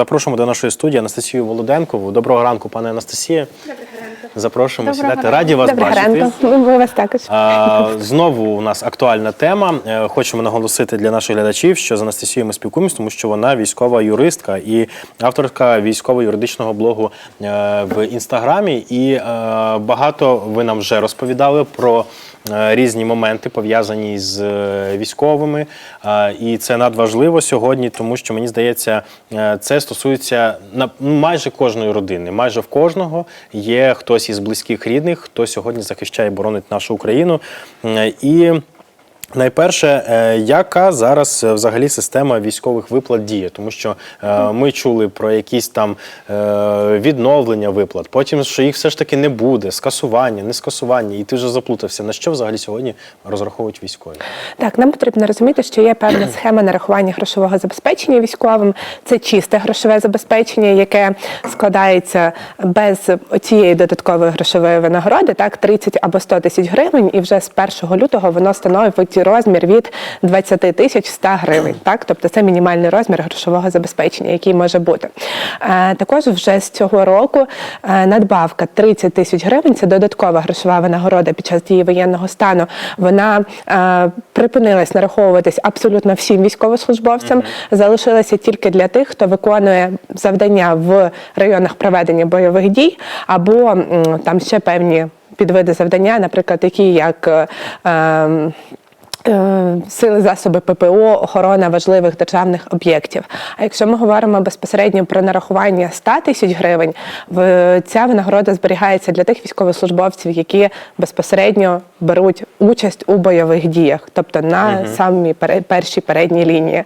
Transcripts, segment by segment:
Запрошуємо до нашої студії Анастасію Володенкову. Доброго ранку, пане Анастасія. Доброго. Запрошуємо Доброго сідати. Раді вас Доброго бачити. ранку. Ми вас також. А, Знову у нас актуальна тема. Е, Хочемо наголосити для наших глядачів, що з Анастасією ми спілкуємося, тому що вона військова юристка і авторка військово-юридичного блогу е, в інстаграмі. І е, багато ви нам вже розповідали про різні моменти пов'язані з військовими. І це надважливо сьогодні, тому що мені здається, це стосується на майже кожної родини. Майже в кожного є хтось із близьких рідних, хто сьогодні захищає і боронить нашу Україну. Е, І Найперше, е, яка зараз е, взагалі система військових виплат діє? Тому що е, ми чули про якісь там е, відновлення виплат, потім що їх все ж таки не буде, скасування, не скасування, і ти вже заплутався. На що взагалі сьогодні розраховують військові? Так, нам потрібно розуміти, що є певна схема нарахування грошового забезпечення військовим. Це чисте грошове забезпечення, яке складається без цієї додаткової грошової винагороди, так 30 або 100 тисяч гривень, і вже з 1 лютого воно становить розмір від 20 тисяч 100 гривень. Так, тобто це мінімальний розмір грошового забезпечення, який може бути. Е, також вже з цього року е, надбавка 30 тисяч гривень. Це додаткова грошова винагорода під час дії воєнного стану. Вона е, припинилась нараховуватись абсолютно всім військовослужбовцям. Залишилася тільки для тих, хто виконує завдання в районах проведення бойових дій, або там ще певні підвиди завдання, наприклад, такі як. е, Сили засоби ППО, охорона важливих державних об'єктів. А якщо ми говоримо безпосередньо про нарахування 100 тисяч гривень, в- ця винагорода зберігається для тих військовослужбовців, які безпосередньо беруть участь у бойових діях, тобто на самій пере- першій передній лінії.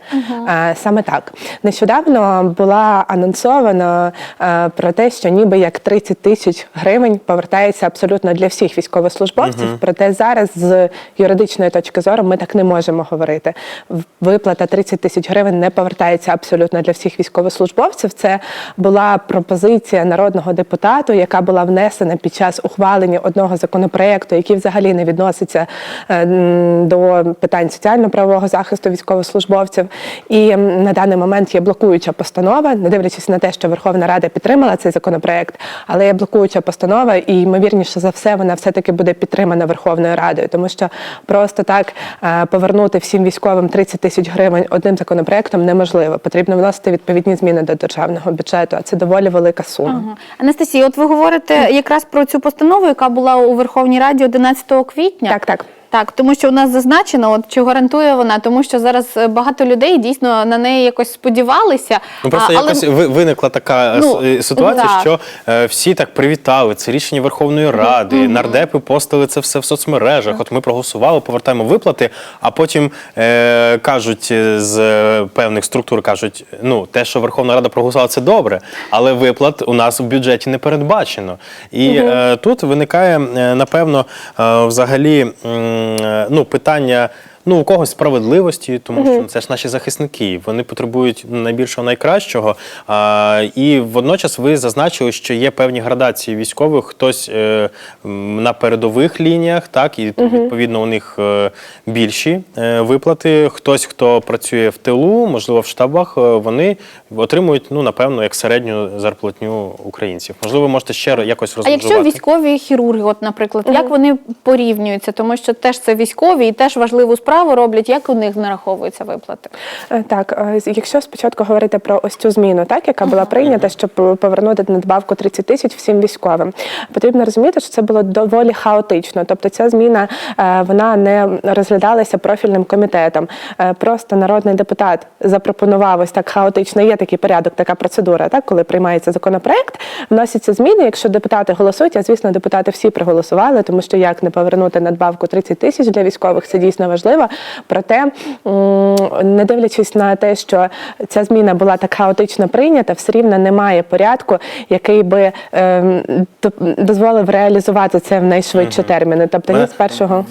Е, Саме так нещодавно була анонсовано е, про те, що ніби як 30 тисяч гривень повертається абсолютно для всіх військовослужбовців. Проте зараз з юридичної точки зору ми так не можемо говорити. Виплата 30 тисяч гривень не повертається абсолютно для всіх військовослужбовців. Це була пропозиція народного депутату, яка була внесена під час ухвалення одного законопроекту, який взагалі не відноситься е, до питань соціально-правового захисту військовослужбовців. І на даний момент є блокуюча постанова, не дивлячись на те, що Верховна Рада підтримала цей законопроект, але є блокуюча постанова, і ймовірніше за все, вона все-таки буде підтримана Верховною Радою, тому що просто так повернути всім військовим 30 тисяч гривень одним законопроектом неможливо. Потрібно вносити відповідні зміни до державного бюджету, а це доволі велика сума. Ага. Анастасія, от ви говорите якраз про цю постанову, яка була у Верховній Раді 11 квітня. Так, так. Так, тому що у нас зазначено, от чи гарантує вона, тому що зараз е, багато людей дійсно на неї якось сподівалися. Ну просто а, але- якось ви- виникла така е, Ну, е, ситуація, так. що е, всі так привітали це рішення Верховної Ради, нардепи постили це все в соцмережах. От ми проголосували, повертаємо виплати, а потім е, кажуть з певних структур, кажуть, ну те, що Верховна Рада проголосувала, це добре, але виплат у нас в бюджеті не передбачено. І е, тут виникає напевно е, взагалі е, ну питання. Ну, у когось справедливості, тому що це ж наші захисники. Вони потребують найбільшого найкращого. А, і водночас ви зазначили, що є певні градації військових, хтось е, на передових лініях, так, і відповідно у них е, більші е, виплати. Хтось, хто працює в тилу, можливо, в штабах, е, вони отримують, ну, напевно, як середню зарплатню українців. Можливо, ви можете ще якось А якщо військові хірурги, от, наприклад, як вони порівнюються, тому що теж це військові і теж важливу справу роблять, як у них нараховуються виплати? Е, Так, е, якщо спочатку говорити про ось цю зміну, так яка була прийнята, щоб повернути надбавку 30 тисяч всім військовим, потрібно розуміти, що це було доволі хаотично. Тобто ця зміна е, вона не розглядалася профільним комітетом. Просто народний депутат запропонував ось так хаотично. Є такий порядок, така процедура, так коли приймається законопроект, вносяться зміни. Якщо депутати голосують, а звісно, депутати всі проголосували, тому що як не повернути надбавку 30 тисяч для військових, це дійсно важливо. Проте, не дивлячись на те, що ця зміна була так хаотично прийнята, все рівно немає порядку, який би ем, дозволив реалізувати це в найшвидші терміни. Тобто ні з першого.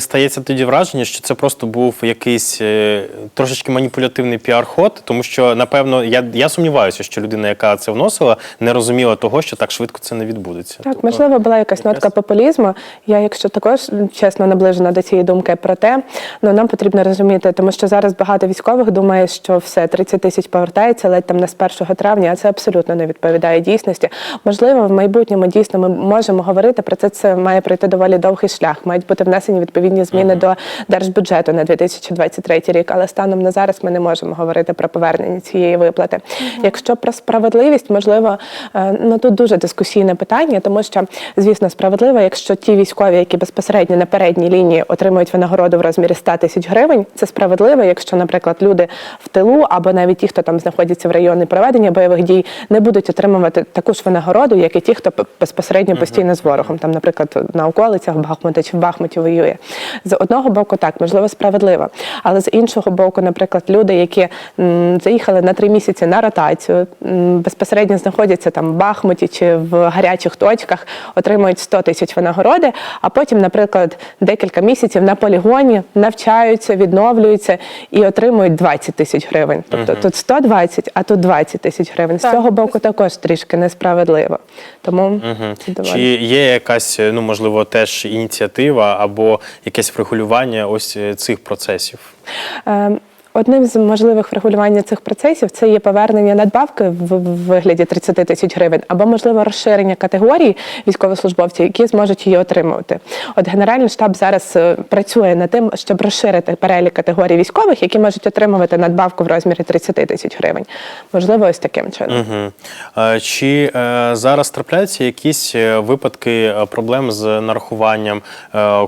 стається тоді враження, що це просто був якийсь е, трошечки маніпулятивний піар-ход, тому що, напевно, я, я сумніваюся, що людина, яка це вносила, не розуміла того, що так швидко це не відбудеться. Так, Тобто, можливо, була якась нотка популізму. Я, якщо також чесно наближена до цієї думки, проте Ну нам потрібно розуміти, тому що зараз багато військових думає, що все 30 тисяч повертається ледь там не з 1 травня, а це абсолютно не відповідає дійсності. Можливо, в майбутньому дійсно ми можемо говорити про це. Це має пройти доволі довгий шлях. Мають бути внесені відповідні зміни до держбюджету на 2023 рік. Але станом на зараз ми не можемо говорити про повернення цієї виплати. Якщо про справедливість, можливо, е, ну тут дуже дискусійне питання, тому що звісно справедливо, якщо ті військові, які безпосередньо на передній лінії отримують винагороду в розмірі 100 тисяч гривень, це справедливо, якщо, наприклад, люди в тилу або навіть ті, хто там знаходяться в районі проведення бойових дій, не будуть отримувати таку ж винагороду, як і ті, хто безпосередньо постійно з ворогом, там, наприклад, на околицях Бахмута чи в Бахмуті воює. З одного боку, так можливо, справедливо, але з іншого боку, наприклад, люди, які м, заїхали на три місяці на ротацію, м, безпосередньо знаходяться там в Бахмуті чи в гарячих точках, отримують 100 тисяч винагороди, а потім, наприклад, декілька місяців на полігоні навчаються, відновлюються і отримують 20 тисяч гривень. Тобто тут 120, а тут 20 тисяч гривень. З цього боку також трішки несправедливо. Тому доволі. Чи є якась, ну можливо, теж ініціатива або якесь врегулювання ось е, цих процесів? Е, Одним з можливих врегулювання цих процесів це є повернення надбавки в вигляді 30 тисяч гривень, або можливо розширення категорій військовослужбовців, які зможуть її отримувати. От Генеральний штаб зараз е, працює над тим, щоб розширити перелік категорій військових, які можуть отримувати надбавку в розмірі 30 тисяч гривень. Можливо, ось таким чином. Угу. Чи е, зараз трапляються якісь е, випадки проблем з нарахуванням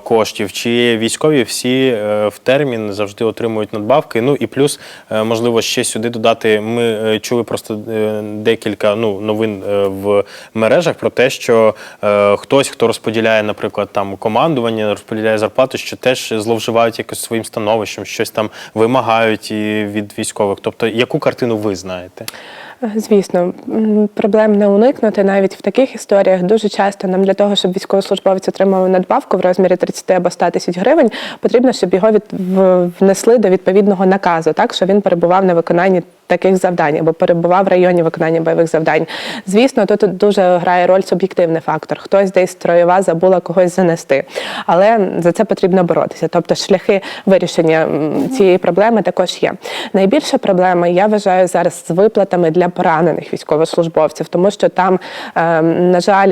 коштів? Чи військові всі в термін завжди отримують надбавки? Ну і плюс, е, можливо, ще сюди додати. Ми е, чули просто е, декілька ну, новин в мережах про те, що хтось, хто розподіляє, наприклад, там командування, розподіляє зарплату, що теж зловживають якось своїм становищем, щось там вимагають і від військових. Тобто, яку картину ви знаєте? Звісно, проблем не уникнути навіть в таких історіях. Дуже часто нам для того, щоб військовослужбовець отримав надбавку в розмірі 30 або 100 тисяч гривень, потрібно, щоб його від, внесли до відповідного наказу, так що він перебував на виконанні таких завдань або перебував в районі виконання бойових завдань. Звісно, тут дуже грає роль суб'єктивний фактор. Хтось десь строєва забула когось занести, але за це потрібно боротися. Тобто шляхи вирішення цієї проблеми також є. Найбільша проблема, я вважаю, зараз з виплатами для поранених військовослужбовців, тому що там, е, на жаль,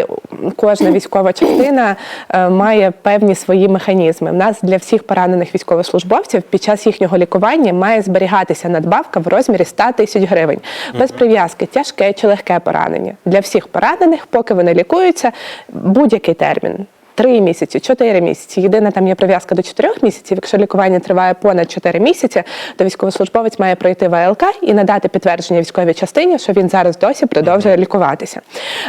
кожна військова частина е, має певні свої механізми. У нас для всіх поранених військовослужбовців під час їхнього лікування має зберігатися надбавка в розмірі 100 тисяч гривень без прив'язки, тяжке чи легке поранення. Для всіх поранених, поки вони лікуються, будь-який термін. Три місяці, чотири місяці. Єдина там є прив'язка до чотирьох місяців. Якщо лікування триває понад чотири місяці, то військовослужбовець має пройти ВЛК і надати підтвердження військовій частині, що він зараз досі продовжує лікуватися.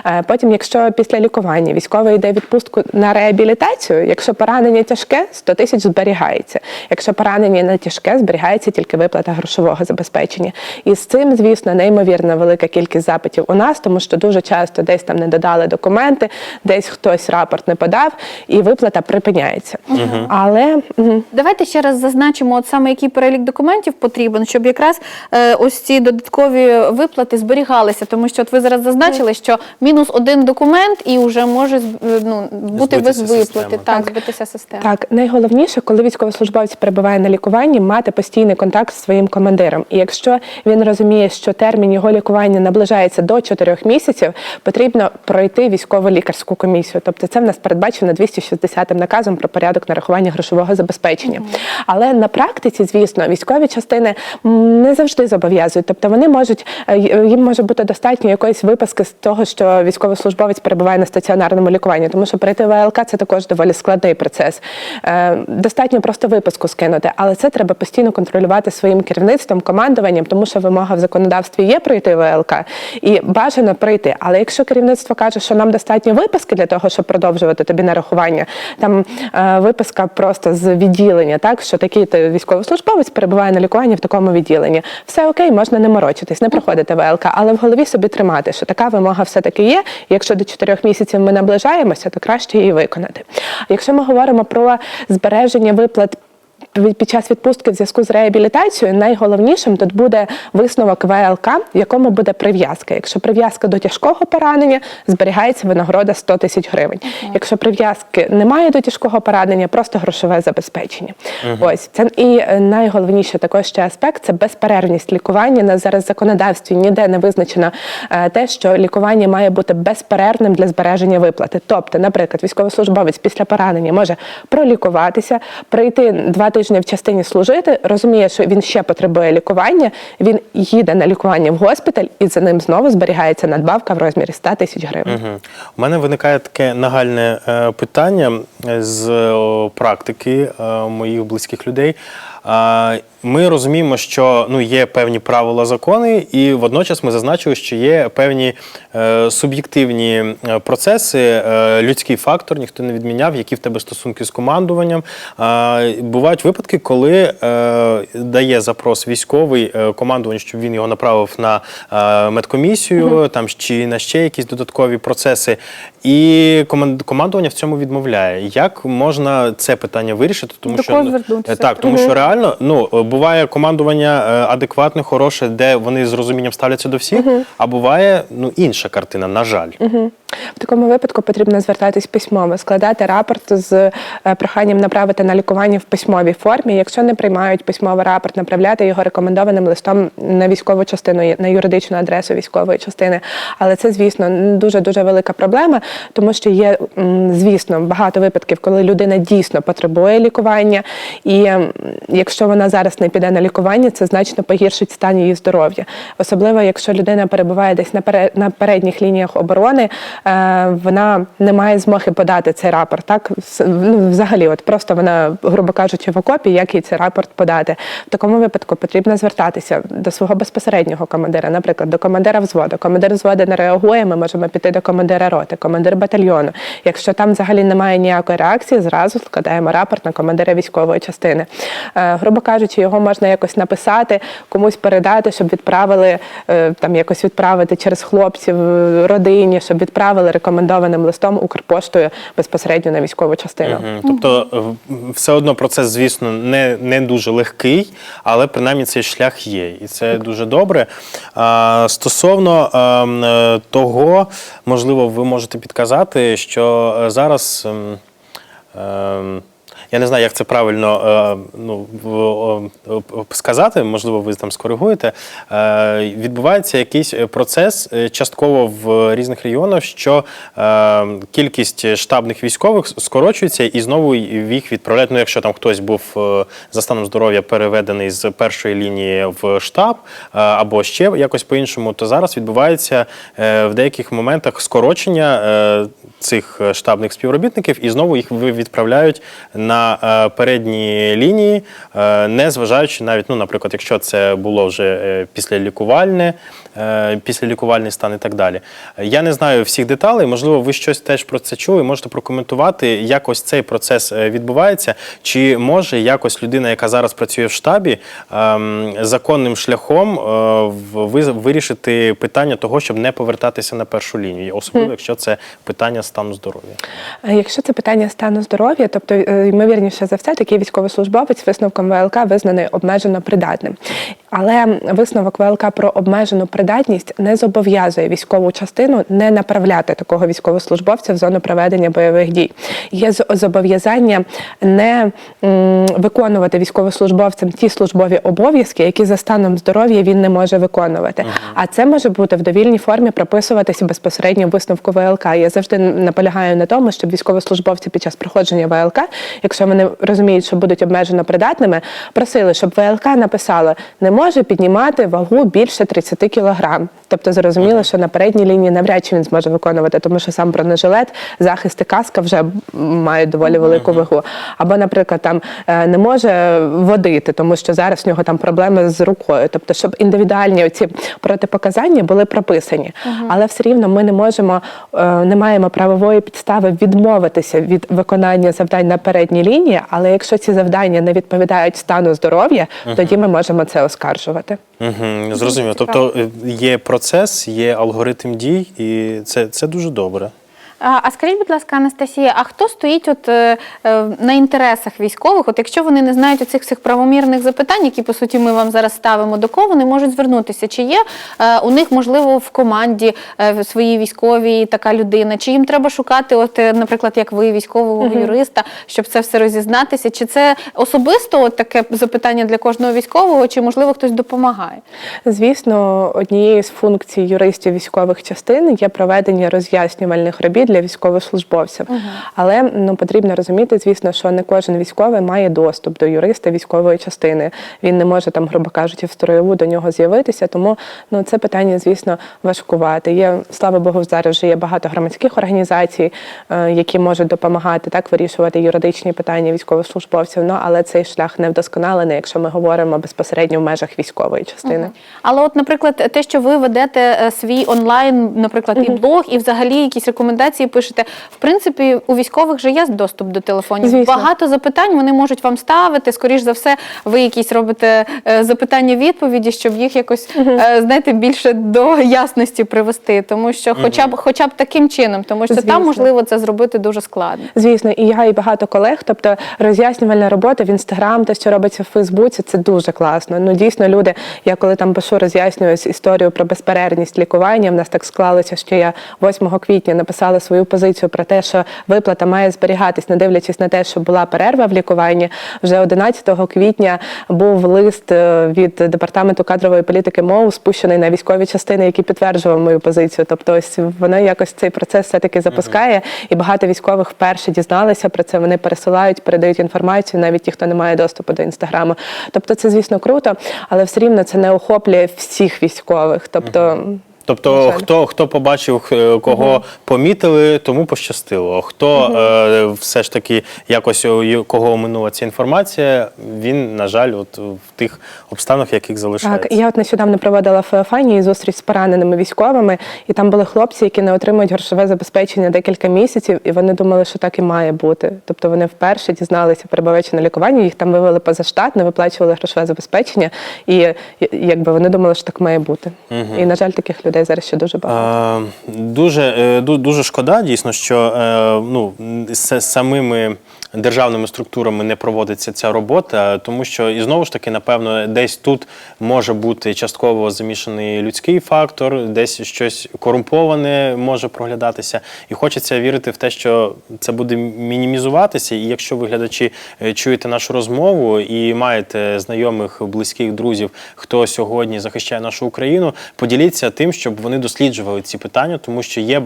Е, Потім, якщо після лікування військовий йде відпустку на реабілітацію, якщо поранення тяжке, 100 тисяч зберігається. Якщо поранення не тяжке, зберігається тільки виплата грошового забезпечення. І з цим, звісно, неймовірно велика кількість запитів у нас, тому що дуже часто десь там не додали документи, десь хтось рапорт не подав, і виплата припиняється. Але мгм, Давайте ще раз зазначимо, от саме який перелік документів потрібен, щоб якраз е, ось ці додаткові виплати зберігалися. Тому що от ви зараз зазначили, що мінус один документ і вже може е, ну, бути без виплати. система. Так, збитися система. Так, найголовніше, коли військовослужбовець перебуває на лікуванні, мати постійний контакт з своїм командиром. І якщо він розуміє, що термін його лікування наближається до 4 місяців, потрібно пройти військово-лікарську комісію. Тобто це в нас передбачено 260 наказом про порядок нарахування грошового забезпечення. Але на практиці, звісно, військові частини не завжди зобов'язують. Тобто вони можуть е, їм може бути достатньо якоїсь виписки з того, що військовослужбовець перебуває на стаціонарному лікуванні, тому що пройти ВЛК це також доволі складний процес. Е, Достатньо просто виписку скинути, але це треба постійно контролювати своїм керівництвом, командуванням, тому що вимога в законодавстві є пройти ВЛК і бажано пройти. Але якщо керівництво каже, що нам достатньо виписки для того, щоб продовжувати тобі нарахування, там е, виписка просто з відділення, так що такий то військовослужбовець перебуває на лікуванні в такому відділенні. Все окей, можна не морочитись, не проходити ВЛК, але в голові собі тримати, що така вимога все-таки є. Якщо до чотирьох місяців ми наближаємося, то краще її виконати. Якщо ми говоримо про збереження виплат під під час відпустки в зв'язку з реабілітацією найголовнішим тут буде висновок ВЛК, в якому буде прив'язка. Якщо прив'язка до тяжкого поранення, зберігається винагорода 100 тисяч гривень. Якщо прив'язки немає до тяжкого поранення, просто грошове забезпечення. Ось це і е, найголовніше також ще аспект це безперервність лікування. На зараз в законодавстві ніде не визначено е, те, що лікування має бути безперервним для збереження виплати. Тобто, наприклад, військовослужбовець після поранення може пролікуватися, прийти два тижні в частині служити, розуміє, що він ще потребує лікування. Він їде на лікування в госпіталь, і за ним знову зберігається надбавка в розмірі 100 тисяч гривень. Угу. У мене виникає таке нагальне е, питання з о, практики е, моїх близьких людей. Ми розуміємо, що ну, є певні правила закони, і водночас ми зазначили, що є певні е, суб'єктивні е, процеси, е, людський фактор, ніхто не відміняв, які в тебе стосунки з командуванням. Бувають випадки, коли е, дає запрос військовий е, командуванню, щоб він його направив на е, медкомісію, там чи на ще якісь додаткові процеси. І командування в цьому відмовляє. Як можна це питання вирішити? Тому До що ну, так, тому що реально ну е, буває командування е, адекватне, хороше, де вони з розумінням ставляться до всіх, а буває ну інша картина, на жаль. В такому випадку потрібно звертатись письмово, складати рапорт з е, проханням направити на лікування в письмовій формі. Якщо не приймають письмовий рапорт, направляти його рекомендованим листом на військову частину, на юридичну адресу військової частини. Але це, звісно, дуже дуже велика проблема, тому що є, звісно, багато випадків, коли людина дійсно потребує лікування, і якщо вона зараз не піде на лікування, це значно погіршить стан її здоров'я. Особливо, якщо людина перебуває десь на пере- передніх лініях оборони, вона не має змоги подати цей рапорт. Так ну, взагалі, от просто вона, грубо кажучи, в окопі, як їй цей рапорт подати. В такому випадку потрібно звертатися до свого безпосереднього командира, наприклад, до командира взводу. Командир взводу не реагує, ми можемо піти до командира роти, командир батальйону. Якщо там взагалі немає ніякої реакції, зразу складаємо рапорт на командира військової частини. Е, грубо кажучи, його можна якось написати, комусь передати, щоб відправили е, там якось відправити через хлопців е, родині, щоб відправили рекомендованим листом Укрпоштою безпосередньо на військову частину. Угу. Тобто, е, все одно процес, звісно, не, не дуже легкий, але принаймні цей шлях є, і це дуже добре. А, стосовно ем, е, того, можливо, ви можете підказати, що е, зараз. А, ем, я не знаю, як це правильно е, ну, о, сказати, можливо, ви там скоригуєте. Е, відбувається якийсь е, процес е, частково в різних регіонах, що е, кількість штабних військових скорочується і знову їх відправляють. Ну, якщо там хтось був е, за станом здоров'я переведений з першої лінії в штаб е, або ще якось по-іншому, то зараз відбувається е, в деяких моментах скорочення е, цих е, штабних співробітників, і знову їх відправляють на е, передні лінії, е, не зважаючи навіть, ну, наприклад, якщо це було вже е, післялікувальне, е, післялікувальний стан і так далі. Я не знаю всіх деталей, можливо, ви щось теж про це чули, можете прокоментувати, як ось цей процес відбувається, чи може якось людина, яка зараз працює в штабі, ем, законним шляхом вирішити питання того, щоб не повертатися на першу лінію, особливо якщо це питання стану здоров'я. Якщо це питання стану здоров'я, тобто ймовірніше за все, такий військовослужбовець висновком ВЛК визнаний обмежено придатним. Але висновок ВЛК про обмежену придатність не зобов'язує військову частину не направляти такого військовослужбовця в зону проведення бойових дій. Є зобов'язання не виконувати військовослужбовцям ті службові обов'язки, які за станом здоров'я він не може виконувати. А це може бути в довільній формі прописуватися безпосередньо в висновку ВЛК. Я завжди наполягаю на тому, щоб військовослужбовці під час проходження ВЛК, якщо вони розуміють, що будуть обмежено придатними, просили, щоб ВЛК написала, не може піднімати вагу більше 30 кілограм. Тобто зрозуміло, що на передній лінії навряд чи він зможе виконувати, тому що сам бронежилет, захист і каска вже мають доволі велику вагу. Або, наприклад, там е, не може водити, тому що зараз в нього там проблеми з рукою. Тобто, щоб індивідуальні ці протипоказання були прописані. Але все рівно ми не можемо, е, не маємо правової підстави відмовитися від виконання завдань на передній лінії. Але якщо ці завдання не відповідають стану здоров'я, тоді ми можемо це оскаржувати. Угу, зрозуміло. Тобто е, є процес, є алгоритм дій, і це, це дуже добре. А, скажіть, будь ласка, Анастасія, а хто стоїть от е, е, на інтересах військових? От якщо вони не знають оцих всіх правомірних запитань, які по суті ми вам зараз ставимо, до кого вони можуть звернутися? Чи є е, у них можливо в команді е, в своїй військовій така людина? Чи їм треба шукати, от, наприклад, як ви, військового юриста, щоб це все розізнатися? Чи це особисто от таке запитання для кожного військового, чи можливо хтось допомагає? Звісно, однією з функцій юристів військових частин є проведення роз'яснювальних робіт для військовослужбовців. Але ну потрібно розуміти, звісно, що не кожен військовий має доступ до юриста військової частини. Він не може там, грубо кажучи, в строєву до нього з'явитися. Тому ну це питання, звісно, важкувати. Є слава Богу, зараз вже є багато громадських організацій, е, які можуть допомагати так вирішувати юридичні питання військовослужбовців. Ну але цей шлях не вдосконалений, якщо ми говоримо безпосередньо в межах військової частини. Але, от, наприклад, те, що ви ведете е, свій онлайн, наприклад, і блог, і взагалі якісь рекомендації пишете. В принципі, у військових вже є доступ до телефонів. Звісно. Багато запитань вони можуть вам ставити. Скоріш за все, ви якісь робите е, запитання-відповіді, щоб їх якось е, знаєте більше до ясності привести. Тому що, хоча б, хоча б таким чином, тому що Звісно. там можливо це зробити дуже складно. Звісно, і я, і багато колег. Тобто роз'яснювальна робота в інстаграм, те, що робиться в Фейсбуці, це дуже класно. Ну дійсно, люди, я коли там пишу, роз'яснюю історію про безперервність лікування. В нас так склалося, що я 8 квітня написала свою позицію про те, що виплата має зберігатись, не дивлячись на те, що була перерва в лікуванні. Вже 11 квітня був лист е, від департаменту кадрової політики МОУ, спущений на військові частини, які підтверджував мою позицію. Тобто, ось воно якось цей процес все таки запускає, і багато військових вперше дізналися про це. Вони пересилають, передають інформацію, навіть ті, хто не має доступу до інстаграму. Тобто, це звісно круто, але все рівно це не охоплює всіх військових. Тобто. На Тобто, хто, хто побачив, е, кого помітили, тому пощастило. Хто е, все ж таки якось у кого оминула ця інформація, він, на жаль, от в тих обставинах, яких залишається. Так, я от нещодавно проводила в Феофанії зустріч з пораненими військовими, і там були хлопці, які не отримують грошове забезпечення декілька місяців, і вони думали, що так і має бути. Тобто вони вперше дізналися, перебуваючи на лікуванні, їх там вивели поза штат, не виплачували грошове забезпечення, і якби вони думали, що так має бути. І на жаль, таких людей зараз ще дуже багато. Е, Дуже, е, дуже шкода, дійсно, що е, ну, самими державними структурами не проводиться ця робота, тому що і знову ж таки, напевно, десь тут може бути частково замішаний людський фактор, десь щось корумповане може проглядатися. І хочеться вірити в те, що це буде мінімізуватися. І якщо ви глядачі е, чуєте нашу розмову і маєте знайомих, близьких друзів, хто сьогодні захищає нашу Україну, поділіться тим, щоб вони досліджували ці питання, тому що є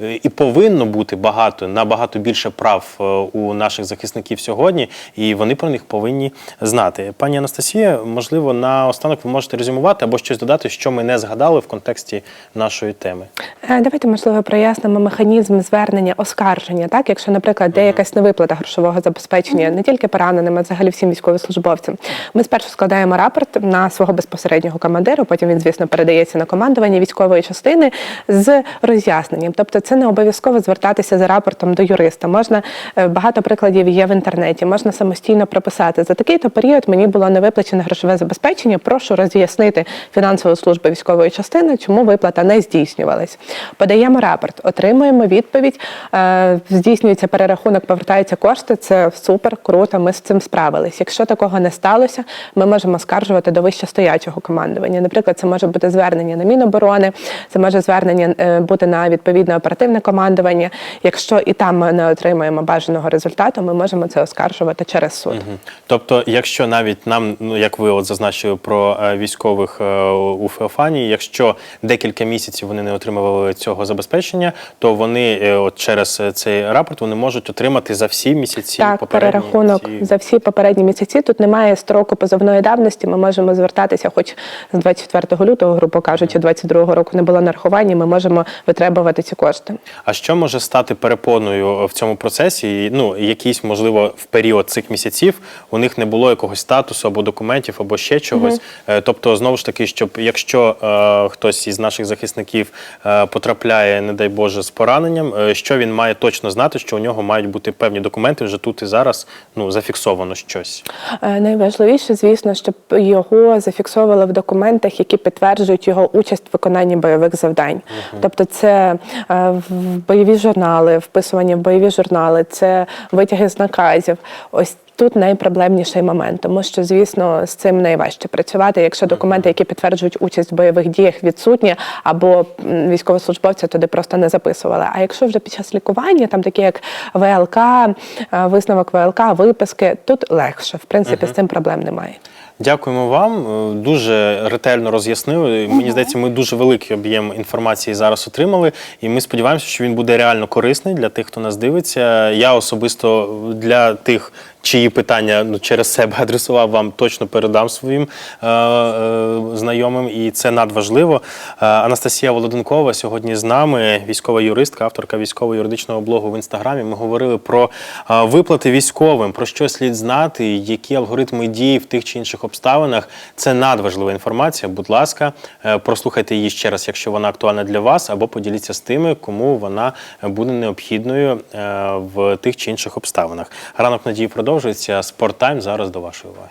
е, і повинно бути багато набагато більше прав е, у наших захисників сьогодні, і вони про них повинні знати. Пані Анастасія, можливо, наостанок ви можете резюмувати або щось додати, що ми не згадали в контексті нашої теми. Е, Давайте, можливо, прояснимо механізм звернення оскарження. Так, якщо, наприклад, де якась невиплата грошового забезпечення не тільки пораненим, а взагалі всім військовослужбовцям. Ми спершу складаємо рапорт на свого безпосереднього командира. Потім він, звісно, передається на командування військової частини з роз'ясненням. Тобто, це не обов'язково звертатися за рапортом до юриста. Можна е, багато прикладів є в інтернеті. Можна самостійно прописати за такий-то період. Мені було не виплачене грошове забезпечення. Прошу роз'яснити фінансову службу військової частини, чому виплата не здійснювалась. Подаємо рапорт, отримуємо відповідь. е, Здійснюється перерахунок, повертаються кошти. Це супер, круто. Ми з цим справились. Якщо такого не сталося, ми можемо скаржувати до вищестоячого командування. Наприклад, це може бути звернення на Міноборони, це може звернення е, бути на відповідне оперативне командування. Якщо і там ми не отримаємо бажаного результату, ми можемо це оскаржувати через суд. Мгм. Тобто, якщо навіть нам, ну як ви от зазначили про е, військових е, у Феофанії, якщо декілька місяців вони не отримували цього забезпечення, то вони е, от через цей рапорт вони можуть отримати за всі місяці Так, попередні перерахунок ці- за всі попередні місяці. Тут немає строку позовної давності. Ми можемо звертатися, хоч з 24 лютого, грубо кажучи, 22 року не було нарахування. Ми можемо витребувати ці кошти. А що може стати перепоною в цьому процесі? Ну, які якийсь, можливо, в період цих місяців у них не було якогось статусу або документів, або ще чогось. Е, Тобто, знову ж таки, щоб якщо е, хтось із наших захисників е, потрапляє, не дай Боже, з пораненням, е, що він має точно знати, що у нього мають бути певні документи вже тут і зараз ну, зафіксовано щось. Е, Найважливіше, звісно, щоб його зафіксовували в документах, які підтверджують його участь в виконанні бойових завдань. Тобто, це е, в бойові журнали, вписування в бойові журнали, це витяги з наказів. Ось. Тут найпроблемніший момент, тому що, звісно, з цим найважче працювати, якщо документи, які підтверджують участь в бойових діях, відсутні, або військовослужбовця туди просто не записували. А якщо вже під час лікування, там такі як ВЛК, е, висновок ВЛК, виписки, тут легше. В принципі, з цим проблем немає. Дякуємо вам. Е, Дуже ретельно роз'яснили. Мені здається, ми дуже великий об'єм інформації зараз отримали, і ми сподіваємося, що він буде реально корисний для тих, хто нас дивиться. Я особисто для тих, чиї питання ну, через себе адресував вам, точно передам своїм е, е, знайомим, і це надважливо. Е, Анастасія Володенкова сьогодні з нами, військова юристка, авторка військово-юридичного блогу в інстаграмі. Ми говорили про е, виплати військовим, про що слід знати, які алгоритми дій в тих чи інших обставинах. Це надважлива інформація. Будь ласка, е, прослухайте її ще раз, якщо вона актуальна для вас, або поділіться з тими, кому вона буде необхідною е, в тих чи інших обставинах. Ранок надії продовжується. Спорттайм зараз до вашої уваги.